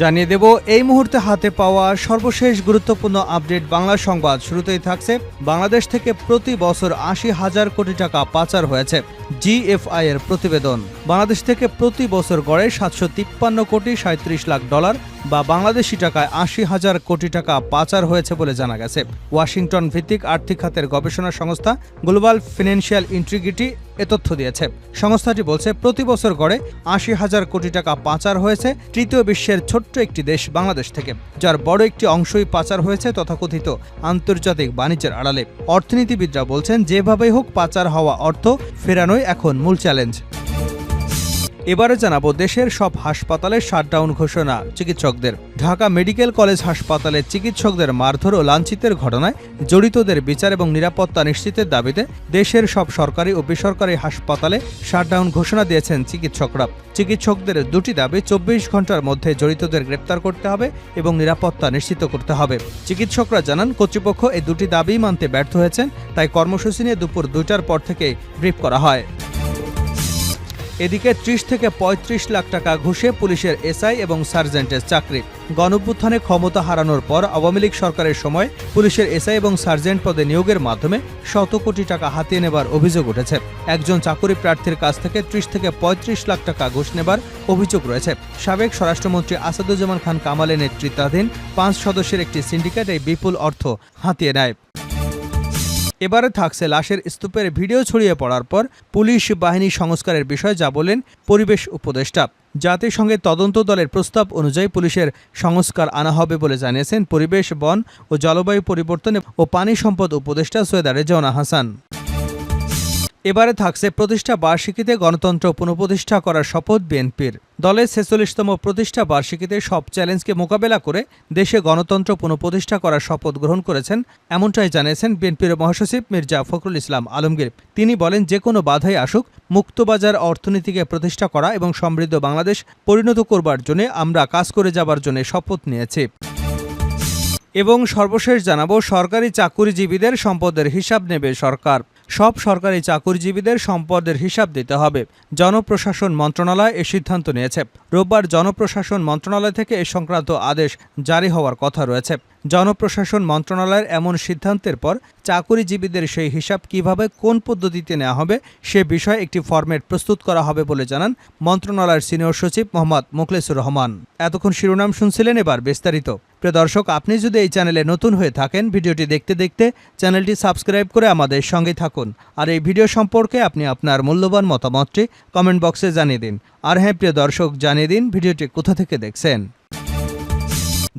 জানিয়ে দেব, এই মুহূর্তে হাতে পাওয়া সর্বশেষ গুরুত্বপূর্ণ আপডেট বাংলা সংবাদ। শুরুতেই থাকছে বাংলাদেশ থেকে প্রতি বছর আশি হাজার কোটি টাকা পাচার হয়েছে জিএফআই এর প্রতিবেদন। বাংলাদেশ থেকে প্রতি বছর গড়ে সাতশো তিপ্পান্ন কোটি সাঁত্রিশ লাখ ডলার। বা বাংলাদেশি টাকায় আশি হাজার কোটি টাকা পাচার হয়েছে বলে জানা গেছে। ওয়াশিংটন ভিত্তিক আর্থিক খাতের গবেষণা সংস্থা গ্লোবাল ফিনান্সিয়াল ইন্ট্রিগিটি এ তথ্য দিয়েছে। সংস্থাটি বলছে, প্রতি বছর গড়ে আশি হাজার কোটি টাকা পাচার হয়েছে তৃতীয় বিশ্বের ছোট্ট একটি দেশ বাংলাদেশ থেকে, যার বড় একটি অংশই পাচার হয়েছে তথাকথিত আন্তর্জাতিক বাণিজ্যের আড়ালে। অর্থনীতিবিদরা বলছেন, যেভাবেই হোক পাচার হওয়া অর্থ ফেরানোই এখন মূল চ্যালেঞ্জ। এবারে জানাব দেশের সব হাসপাতালে শাটডাউন ঘোষণা চিকিৎসকদের। ঢাকা মেডিকেল কলেজ হাসপাতালে চিকিৎসকদের মারধর ও লাঞ্ছিতের ঘটনায় জড়িতদের বিচার এবং নিরাপত্তা নিশ্চিতের দাবিতে দেশের সব সরকারি ও বেসরকারি হাসপাতালে শাটডাউন ঘোষণা দিয়েছেন চিকিৎসকরা। চিকিৎসকদের দুটি দাবি, চব্বিশ ঘণ্টার মধ্যে জড়িতদের গ্রেপ্তার করতে হবে এবং নিরাপত্তা নিশ্চিত করতে হবে। চিকিৎসকরা জানান, কর্তৃপক্ষ এই দুটি দাবি মানতে ব্যর্থ হয়েছেন, তাই কর্মসূচি নিয়ে দুপুর দুইটার পর থেকে ব্রিফ করা হয়। এদিকে ত্রিশ থেকে ৩৫ লাখ টাকা ঘুষে পুলিশের এসআই এবং সার্জেন্টের চাকরি। গণঅভ্যুত্থানে ক্ষমতা হারানোর পর আওয়ামী লীগ সরকারের সময় পুলিশের এসআই এবং সার্জেন্ট পদে নিয়োগের মাধ্যমে শত কোটি টাকা হাতিয়ে নেবার অভিযোগ উঠেছে। একজন চাকুরি প্রার্থীর কাছ থেকে ত্রিশ থেকে ৩৫ লাখ টাকা ঘুষ নেবার অভিযোগ রয়েছে। সাবেক স্বরাষ্ট্রমন্ত্রী আসাদুজ্জামান খান কামালের নেতৃত্বাধীন পাঁচ সদস্যের একটি সিন্ডিকেট এই বিপুল অর্থ হাতিয়ে নেয়। এবারে থাকছে লাশের স্তূপের ভিডিও ছড়িয়ে পড়ার পর পুলিশ বাহিনী সংস্কারের বিষয়ে যা বলেন পরিবেশ উপদেষ্টা। জাতিসংঘের তদন্ত দলের প্রস্তাব অনুযায়ী পুলিশের সংস্কার আনা হবে বলে জানিয়েছেন পরিবেশ, বন ও জলবায়ু পরিবর্তন ও পানি সম্পদ উপদেষ্টা সৈয়দা রেজওয়ানা হাসান। এবারে থাকছে প্রতিষ্ঠা বার্ষিকীতে গণতন্ত্র পুনঃপ্রতিষ্ঠা করার শপথ বিএনপির। দলের ছেচল্লিশতম প্রতিষ্ঠা বার্ষিকীতে সব চ্যালেঞ্জকে মোকাবেলা করে দেশে গণতন্ত্র পুনঃপ্রতিষ্ঠা করার শপথ গ্রহণ করেছেন এমনটাই জানিয়েছেন বিএনপির মহাসচিব মির্জা ফখরুল ইসলাম আলমগীর। তিনি বলেন, যে কোনো বাধাই আসুক, মুক্তবাজার অর্থনীতিকে প্রতিষ্ঠা করা এবং সমৃদ্ধ বাংলাদেশ পরিণত করবার জন্য আমরা কাজ করে যাবার জন্য শপথ নিয়েছি। এবং সর্বশেষ জানাব, সরকারি চাকুরিজীবীদের সম্পদের হিসাব নেবে সরকার। সব সরকারি চাকুরিজীবীদের সম্পদের হিসাব দিতে হবে। জনপ্রশাসন মন্ত্রণালয় এ সিদ্ধান্ত নিয়েছে। রোববার জনপ্রশাসন মন্ত্রণালয় থেকে এ সংক্রান্ত আদেশ জারি হওয়ার কথা রয়েছে। জনপ্রশাসন মন্ত্রণালয়ের এমন সিদ্ধান্তের পর চাকুরিজীবীদের সেই হিসাব কীভাবে কোন পদ্ধতিতে নেওয়া হবে সে বিষয়ে একটি ফরম্যাট প্রস্তুত করা হবে বলে জানান মন্ত্রণালয়ের সিনিয়র সচিব মোহাম্মদ মোখলেসুর রহমান। এতক্ষণ শিরোনাম শুনছিলেন এবার বিস্তারিত। প্রিয় দর্শক, আপনি যদি এই চ্যানেলে নতুন হয়ে থাকেন, ভিডিওটি দেখতে দেখতে চ্যানেলটি সাবস্ক্রাইব করে আমাদের সঙ্গে থাকুন। আর এই ভিডিও সম্পর্কে আপনি আপনার মূল্যবান মতামতটি কমেন্ট বক্সে জানিয়ে দিন। আর হ্যাঁ প্রিয় দর্শক, জানিয়ে দিন ভিডিওটি কোথা থেকে দেখছেন।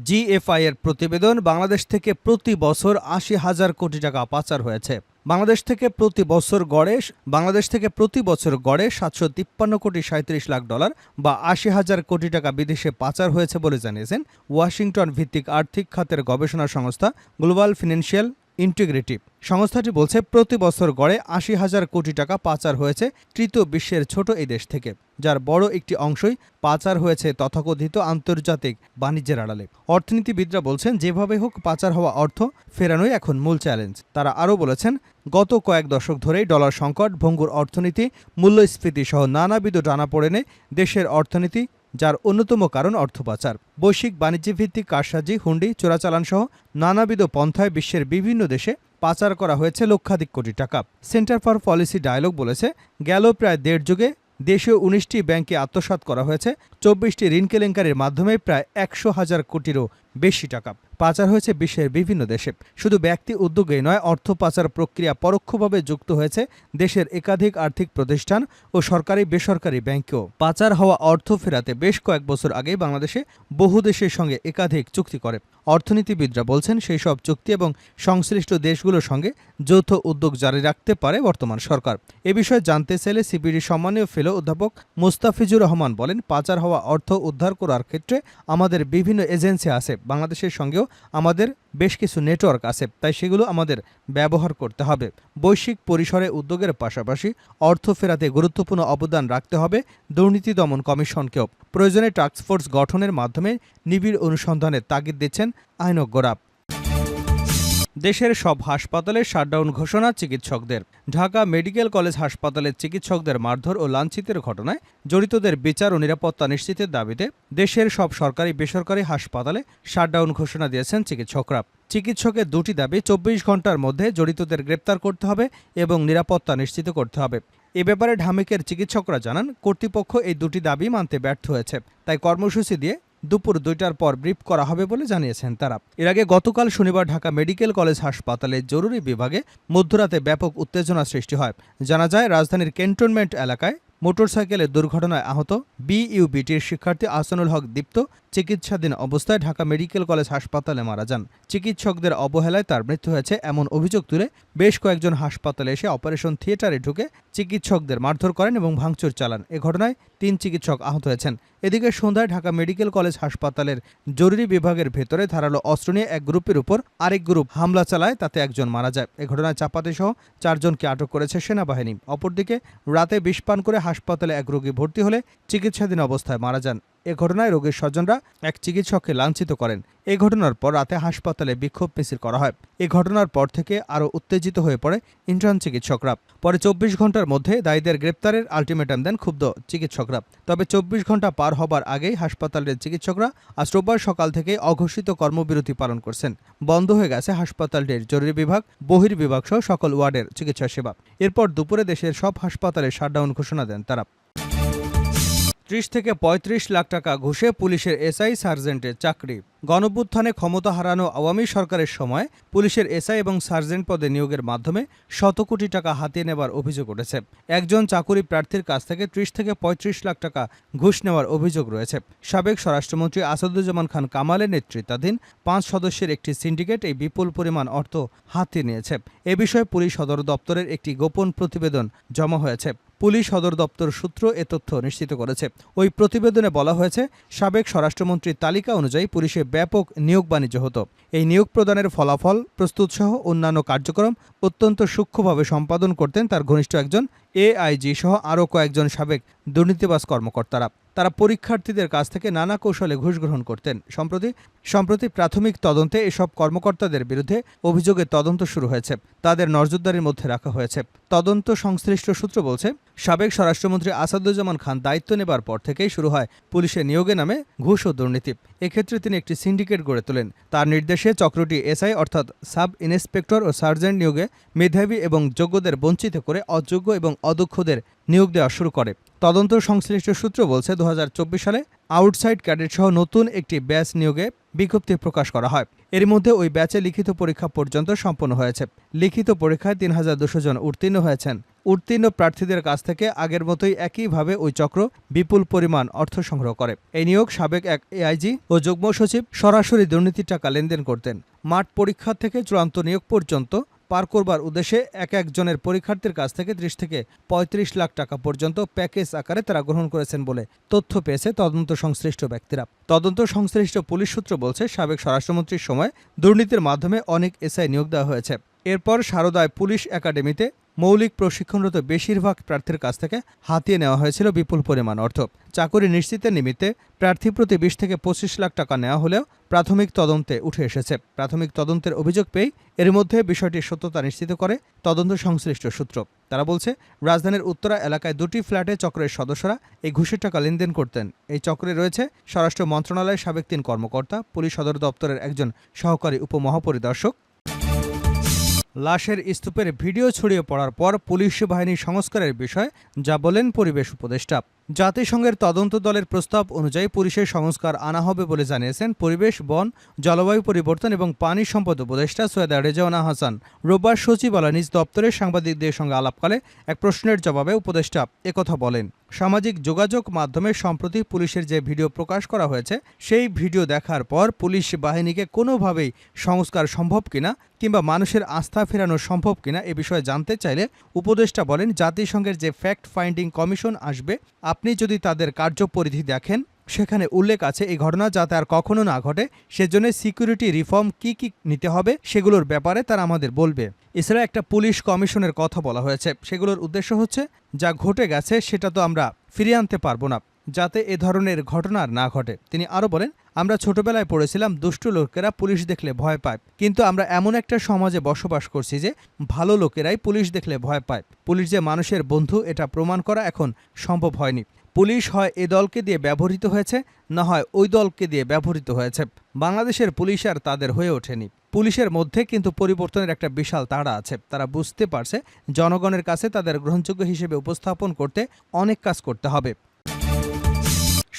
জিএফআই এর প্রতিবেদন, বাংলাদেশ থেকে প্রতি বছর আশি হাজার কোটি টাকা পাচার হয়েছে। বাংলাদেশ থেকে প্রতি বছর গড়ে, বাংলাদেশ থেকে প্রতি বছর গড়ে সাতশো তিপ্পান্ন কোটি সাঁত্রিশ লাখ ডলার বা আশি হাজার কোটি টাকা বিদেশে পাচার হয়েছে বলে জানিয়েছেন ওয়াশিংটন ভিত্তিক আর্থিক খাতের গবেষণা সংস্থা গ্লোবাল ফিনান্সিয়াল ইন্টিগ্রিটি সংস্থাটি বলছে, প্রতি বছর গড়ে আশি হাজার কোটি টাকা পাচার হয়েছে তৃতীয় বিশ্বের ছোট এই দেশ থেকে, যার বড় একটি অংশই পাচার হয়েছে তথাকথিত আন্তর্জাতিক বাণিজ্যের আড়ালে। অর্থনীতিবিদরা বলছেন, যেভাবে হোক পাচার হওয়া অর্থ ফেরানোই এখন মূল চ্যালেঞ্জ। তারা আরও বলেছেন, গত কয়েক দশক ধরেই ডলার সংকট, ভঙ্গুর অর্থনীতি, মূল্যস্ফীতি সহ নানাবিধ টানাপোড়েনে দেশের অর্থনীতি যার অন্যতম কারণ অর্থ পাচার বৈশ্বিক বাণিজ্যভিত্তিক কারসাজি, হুন্ডি, চোরাচালানসহ নানাবিধ পন্থায় বিশ্বের বিভিন্ন দেশে পাচার করা হয়েছে লক্ষাধিক কোটি টাকা। সেন্টার ফর পলিসি ডায়লগ বলেছে, গেল প্রায় দেড় যুগে দেশীয় উনিশটি ব্যাংকে আত্মসাত করা হয়েছে। চব্বিশটি ঋণ কেলেঙ্কারির মাধ্যমে প্রায় একশো হাজার কোটিরও বেশি টাকা। পাচার হয়েছে বিশ্বের বিভিন্ন দেশে। শুধু ব্যক্তি উদ্যোগেই নয়, অর্থ পাচার প্রক্রিয়া পরোক্ষভাবে যুক্ত হয়েছে দেশের একাধিক আর্থিক প্রতিষ্ঠান ও সরকারি বেসরকারি ব্যাংকেও। পাচার হওয়া অর্থ ফেরাতে বেশ কয়েক বছর আগে বাংলাদেশে বহু দেশের সঙ্গে একাধিক চুক্তি করে। অর্থনীতিবিদরা বলছেন সেই সব চুক্তি এবং সংশ্লিষ্ট দেশগুলোর সঙ্গে যৌথ উদ্যোগ জারি রাখতে পারে বর্তমান সরকার। এ বিষয়ে জানতে চাইলে সিপিডি সম্মানীয় ফেলো অধ্যাপক মুস্তাফিজুর রহমান বলেন, পাচার হওয়া অর্থ উদ্ধার করার ক্ষেত্রে আমাদের বিভিন্ন এজেন্সি আছে। বাংলাদেশের সঙ্গেও আমাদের বেশ কিছু নেটওয়ার্ক আছে, তাই সেগুলো আমাদের ব্যবহার করতে হবে। বৈশ্বিক পরিসরে উদ্যোগের পাশাপাশি অর্থ ফেরাতে গুরুত্বপূর্ণ অবদান রাখতে হবে দুর্নীতি দমন কমিশনকেও। প্রয়োজনে টাস্কফোর্স গঠনের মাধ্যমে নিবিড় অনুসন্ধানের তাগিদ দিচ্ছেন আইনজ্ঞরা। দেশের সব হাসপাতালে শাটডাউন ঘোষণা চিকিৎসকদের। ঢাকা মেডিকেল কলেজ হাসপাতালের চিকিৎসকদের মারধর ও লাঞ্ছিতের ঘটনায় জড়িতদের বিচার ও নিরাপত্তা নিশ্চিতের দাবিতে দেশের সব সরকারি বেসরকারি হাসপাতালে শাটডাউন ঘোষণা দিয়েছেন চিকিৎসকরা। চিকিৎসকের দুটি দাবি, চব্বিশ ঘণ্টার মধ্যে জড়িতদের গ্রেপ্তার করতে হবে এবং নিরাপত্তা নিশ্চিত করতে হবে। এ ব্যাপারে ঢামেকের চিকিৎসকরা জানান, কর্তৃপক্ষ এই দুটি দাবি মানতে ব্যর্থ হয়েছে। তাই কর্মসূচি দিয়ে দুপুর দুইটার পর ব্রিফ করা হবে বলে জানিয়েছেন তারা। এর আগে গতকাল শনিবার ঢাকা মেডিকেল কলেজ হাসপাতালে জরুরি বিভাগে মধ্যরাতে ব্যাপক উত্তেজনা সৃষ্টি হয়। জানা যায়, রাজধানীর ক্যান্টনমেন্ট এলাকায় মোটরসাইকেলের দুর্ঘটনায় আহত বিইউবিটির শিক্ষার্থী আসানুল হক দীপ্ত চিকিৎসাধীন অবস্থায় ঢাকা মেডিকেল কলেজ হাসপাতালে মারা যান। চিকিৎসকদের অবহেলায় তার মৃত্যু হয়েছে এমন অভিযোগ তুলে বেশ কয়েকজন হাসপাতালে এসে অপারেশন থিয়েটারে ঢুকে চিকিৎসকদের মারধর করেন এবং ভাঙচুর চালান। এ ঘটনায় তিন চিকিৎসক আহত হয়েছেন। এদিকে সন্ধ্যায় ঢাকা মেডিকেল কলেজ হাসপাতালের জরুরি বিভাগের ভেতরে ধারালো অস্ত্র নিয়ে এক গ্রুপের উপর আরেক গ্রুপ হামলা চালায়, তাতে একজন মারা যায়। এ ঘটনায় চাপাতে সহ চারজনকে আটক করেছে সেনাবাহিনী। অপরদিকে রাতে বিষ পান করে হাসপাতালে এক রোগী ভর্তি হলে চিকিৎসাধীন অবস্থায় মারা যান। এ ঘটনায় রোগীর স্বজনরা এক চিকিৎসককে লাঞ্ছিত করেন। এ ঘটনার পর রাতে হাসপাতালে বিক্ষোভ মিছিল করা হয়। এ ঘটনার পর থেকে আরও উত্তেজিত হয়ে পড়ে ইন্টার্ন চিকিৎসকরা। পরে চব্বিশ ঘণ্টার মধ্যে দায়ীদের গ্রেপ্তারের আলটিমেটাম দেন ক্ষুব্ধ চিকিৎসকরা। তবে চব্বিশ ঘণ্টা পার হবার আগেই হাসপাতালের চিকিৎসকরা আজ রোববার সকাল থেকে অঘোষিত কর্মবিরতি পালন করছেন। বন্ধ হয়ে গেছে হাসপাতালটির জরুরি বিভাগ বহির্বিভাগ সহ সকল ওয়ার্ডের চিকিৎসা সেবা। এরপর দুপুরে দেশের সব হাসপাতালে শাটডাউন ঘোষণা দেন তারা। ত্রিশ থেকে ৩৫ লাখ টাকা ঘুষে পুলিশের এসআই সার্জেন্টের চাকরি। গণভ্যুত্থানে ক্ষমতা হারানো আওয়ামী সরকারের সময় পুলিশের এসআই এবং সার্জেন্ট পদে নিয়োগের মাধ্যমে শত কোটি টাকা হাতিয়ে নেবার অভিযোগ উঠেছে। একজন চাকুরি প্রার্থীর কাছ থেকে ত্রিশ থেকে ৩৫ লাখ টাকা ঘুষ নেওয়ার অভিযোগ রয়েছে। সাবেক স্বরাষ্ট্রমন্ত্রী আসাদুজ্জামান খান কামালের নেতৃত্বাধীন পাঁচ সদস্যের একটি সিন্ডিকেট এই বিপুল পরিমাণ অর্থ হাতিয়ে নিয়েছে। এ বিষয়ে পুলিশ সদর দপ্তরের একটি গোপন প্রতিবেদন জমা হয়েছে। পুলিশ সদর দপ্তর সূত্র এ তথ্য নিশ্চিত করেছে। ওই প্রতিবেদনে বলা হয়েছে, সাবেক স্বরাষ্ট্রমন্ত্রীর তালিকা অনুযায়ী পুলিশে ব্যাপক নিয়োগ বাণিজ্য হতো। এই নিয়োগ প্রদানের ফলাফল প্রস্তুত সহ অন্যান্য কার্যক্রম অত্যন্ত সূক্ষ্মভাবে সম্পাদন করতেন তার ঘনিষ্ঠ একজন এআইজি সহ আরও কয়েকজন সাবেক দুর্নীতিবাস কর্মকর্তারা। তারা পরীক্ষার্থীদের কাছ থেকে নানা কৌশলে ঘুষ গ্রহণ করতেন। সম্প্রতি সম্প্রতি প্রাথমিক তদন্তে এসব কর্মকর্তাদের বিরুদ্ধে অভিযোগের তদন্ত শুরু হয়েছে। তাদের নজরদারির মধ্যে রাখা হয়েছে। তদন্ত সংশ্লিষ্ট সূত্র বলছে, সাবেক স্বরাষ্ট্রমন্ত্রী আসাদুজ্জামান খান দায়িত্ব নেবার পর থেকেই শুরু হয় পুলিশের নিয়োগে নামে ঘুষ ও দুর্নীতি। এক্ষেত্রে তিনি একটি সিন্ডিকেট গড়ে তোলেন। তার নির্দেশে চক্রটি এসআই অর্থাৎ সাব ইন্সপেক্টর ও সার্জেন্ট নিয়োগে মেধাবী এবং যোগ্যদের বঞ্চিত করে অযোগ্য এবং অদক্ষদের নিয়োগ দেওয়া শুরু করে। তদন্ত সংশ্লিষ্ট সূত্র বলছে দু হাজার চব্বিশ সালে আউটসাইড ক্যাডেট সহ নতুন একটি ব্যাচ নিয়োগে বিজ্ঞপ্তি প্রকাশ করা হয়। এর মধ্যে ওই ব্যাচে লিখিত পরীক্ষা পর্যন্ত সম্পন্ন হয়েছে। লিখিত পরীক্ষায় তিন হাজার দুশো জন উত্তীর্ণ হয়েছেন। উত্তীর্ণ প্রার্থীদের কাছ থেকে আগের মতোই একইভাবে ওই চক্র বিপুল পরিমাণ অর্থ সংগ্রহ করে। এই নিয়োগ সাবেক এক এআইজি ও যুগ্ম সচিব সরাসরি দুর্নীতির টাকা লেনদেন করতেন। মাঠ পরীক্ষা থেকে চূড়ান্ত নিয়োগ পর্যন্ত পার করবার উদ্দেশ্যে এক একজনের পরীক্ষার্থীর কাছ থেকে ত্রিশ থেকে ৩৫ লাখ টাকা পর্যন্ত প্যাকেজ আকারে তারা গ্রহণ করেছেন বলে তথ্য পেয়েছে তদন্ত সংশ্লিষ্ট ব্যক্তিরা। তদন্ত সংশ্লিষ্ট পুলিশ সূত্র বলছে, সাবেক স্বরাষ্ট্রমন্ত্রীর সময় দুর্নীতির মাধ্যমে অনেক এসআই নিয়োগ দেওয়া হয়েছে। এরপর সারদায় পুলিশ একাডেমিতে মৌলিক প্রশিক্ষণরত বেশিরভাগ প্রার্থীর কাছ থেকে হাতিয়ে নেওয়া হয়েছিল বিপুল পরিমাণ অর্থ। চাকরি নিশ্চিতের নিমিত্তে প্রার্থী প্রতি বিশ থেকে পঁচিশ লাখ টাকা নেওয়া হলেও প্রাথমিক তদন্তে উঠে এসেছে। প্রাথমিক তদন্তের অভিযোগ পেয়ে এর মধ্যে বিষয়টির সত্যতা নিশ্চিত করে তদন্ত সংশ্লিষ্ট সূত্র। তারা বলছে, রাজধানীর উত্তরা এলাকায় দুটি ফ্ল্যাটে চক্রের সদস্যরা এই ঘুষের টাকা লেনদেন করতেন। এই চক্রে রয়েছে স্বরাষ্ট্র মন্ত্রণালয়ের সাবেক তিন কর্মকর্তা, পুলিশ সদর দপ্তরের একজন সহকারী উপমহাপরিদর্শক লাশের স্তূপের ভিডিও ছড়িয়ে পড়ার পর পুলিশ বাহিনী সংস্কারের বিষয় যা বলেন পরিবেশ উপদেষ্টা। জাতিসংঘের তদন্ত দলের প্রস্তাব অনুযায়ী পুলিশের সংস্কার আনা হবে বলে জানিয়েছেন পরিবেশ, বন, জলবায়ু পরিবর্তন এবং পানি সম্পদ উপদেষ্টা সৈয়দা রেজাওয়ানা হাসান। রোববার সচিবালয় নিজ দপ্তরের সাংবাদিকদের সঙ্গে আলাপকালে এক প্রশ্নের জবাবে উপদেষ্টা একথা বলেন, সামাজিক যোগাযোগ মাধ্যমে সম্প্রতি পুলিশের যে ভিডিও প্রকাশ করা হয়েছে, সেই ভিডিও দেখার পর পুলিশ বাহিনীকে কোনোভাবেই সংস্কার সম্ভব কিনা কিংবা মানুষের আস্থা ফেরানো সম্ভব কিনা এ বিষয়ে জানতে চাইলে উপদেষ্টা বলেন, জাতিসংঘের যে ফ্যাক্ট ফাইন্ডিং কমিশন আসবে আপনি যদি তাদের কার্যপরিধি দেখেন, সেখানে উল্লেখ আছে এই ঘটনা যাতে আর কখনো না ঘটে। সেজন্য সিকিউরিটি রিফর্ম কি কি নিতে হবে, সেগুলোর ব্যাপারে তারা আমাদের বলবে। এছাড়া একটা পুলিশ কমিশনের কথা বলা হয়েছে। সেগুলোর উদ্দেশ্য হচ্ছে, যা ঘটে গেছে, সেটা তো আমরা ফিরিয়ে আনতে পারব না। যাতে এ ধরনের ঘটনা না ঘটে। তিনি আরও বলেন, আমরা ছোটবেলায় পড়েছিলাম, দুষ্টু লোকেরা পুলিশ দেখলে ভয় পায়। কিন্তু আমরা এমন একটা সমাজে বসবাস করছি যে ভালো লোকেরাই পুলিশ দেখলে ভয় পায়। পুলিশ যে মানুষের বন্ধু, এটা প্রমাণ করা এখন সম্ভব হয়নি। পুলিশ হয় এ দলকে দিয়ে ব্যবহৃত হয়েছে, না হয় ওই দলকে দিয়ে ব্যবহৃত হয়েছে। বাংলাদেশের পুলিশ আর তাদের হয়ে ওঠেনি। পুলিশের মধ্যে কিন্তু পরিবর্তনের একটা বিশাল তাড়া আছে। তারা বুঝতে পারছে, জনগণের কাছে তাদের গ্রহণযোগ্য হিসেবে উপস্থাপন করতে অনেক কাজ করতে হবে।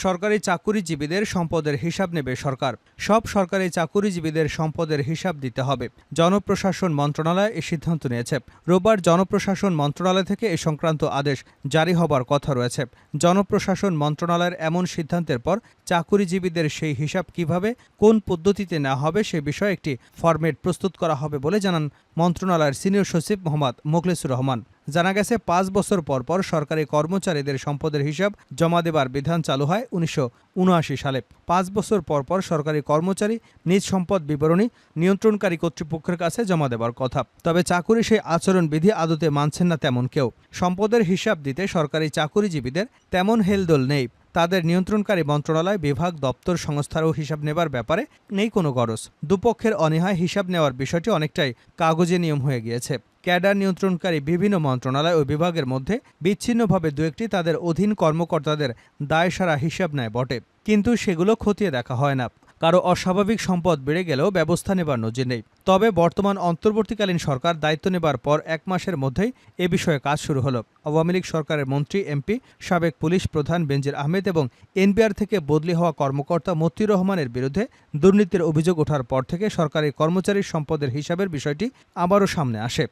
সরকারি চাকুরিজীবীদের সম্পদের হিসাব নেবে সরকার। সব সরকারি চাকুরিজীবীদের সম্পদের হিসাব দিতে হবে। জনপ্রশাসন মন্ত্রণালয় এ সিদ্ধান্ত নিয়েছে। রোববার জনপ্রশাসন মন্ত্রণালয় থেকে এ সংক্রান্ত আদেশ জারি হবার কথা রয়েছে। জনপ্রশাসন মন্ত্রণালয়ের এমন সিদ্ধান্তের পর চাকুরিজীবীদের সেই হিসাব কীভাবে, কোন পদ্ধতিতে নেওয়া হবে সে বিষয়ে একটি ফরম্যাট প্রস্তুত করা হবে বলে জানান মন্ত্রণালয়ের সিনিয়র সচিব মোহাম্মদ মোখলেসুর রহমান। জানা গেছে, পাঁচ বছর পর পর সরকারি কর্মচারীদের সম্পদের হিসাব জমা দেবার বিধান চালু হয় উনিশশো উনআশি সালে। পাঁচ বছর পর পর সরকারি কর্মচারী নিজ সম্পদ বিবরণী নিয়ন্ত্রণকারী কর্তৃপক্ষের কাছে জমা দেবার কথা। তবে চাকুরি সেই আচরণবিধি আদতে মানছেন না তেমন কেউ। সম্পদের হিসাব দিতে সরকারি চাকুরিজীবীদের তেমন হেলদোল নেই। তাদের নিয়ন্ত্রণকারী মন্ত্রণালয়, বিভাগ, দপ্তর, সংস্থারও হিসাব নেবার ব্যাপারে নেই কোনো গরজ। দুপক্ষের অনীহায় হিসাব নেওয়ার বিষয়টি অনেকটাই কাগজে নিয়ম হয়ে গিয়েছে। ক্যাডার নিয়ন্ত্রণকারী বিভিন্ন মন্ত্রণালয় ও বিভাগের মধ্যে বিচ্ছিন্নভাবে দু একটি তাদের অধীন কর্মকর্তাদের দায়সারা হিসাব নেয় বটে। কিন্তু সেগুলো খতিয়ে দেখা হয় না। কারও অস্বাভাবিক সম্পদ বেড়ে গেলেও ব্যবস্থা নেবার নজির নেই। তবে বর্তমান অন্তর্বর্তীকালীন সরকার দায়িত্ব নেবার পর এক মাসের মধ্যেই এ বিষয়ে কাজ শুরু হলো। আওয়ামী লীগ সরকারের মন্ত্রী, এমপি, সাবেক পুলিশ প্রধান বেনজির আহমেদ এবং এনবিআর থেকে বদলি হওয়া কর্মকর্তা মতিউর রহমানের বিরুদ্ধে দুর্নীতির অভিযোগ ওঠার পর থেকে সরকারি কর্মচারীর সম্পদের হিসাবের বিষয়টি আবারও সামনে আসে।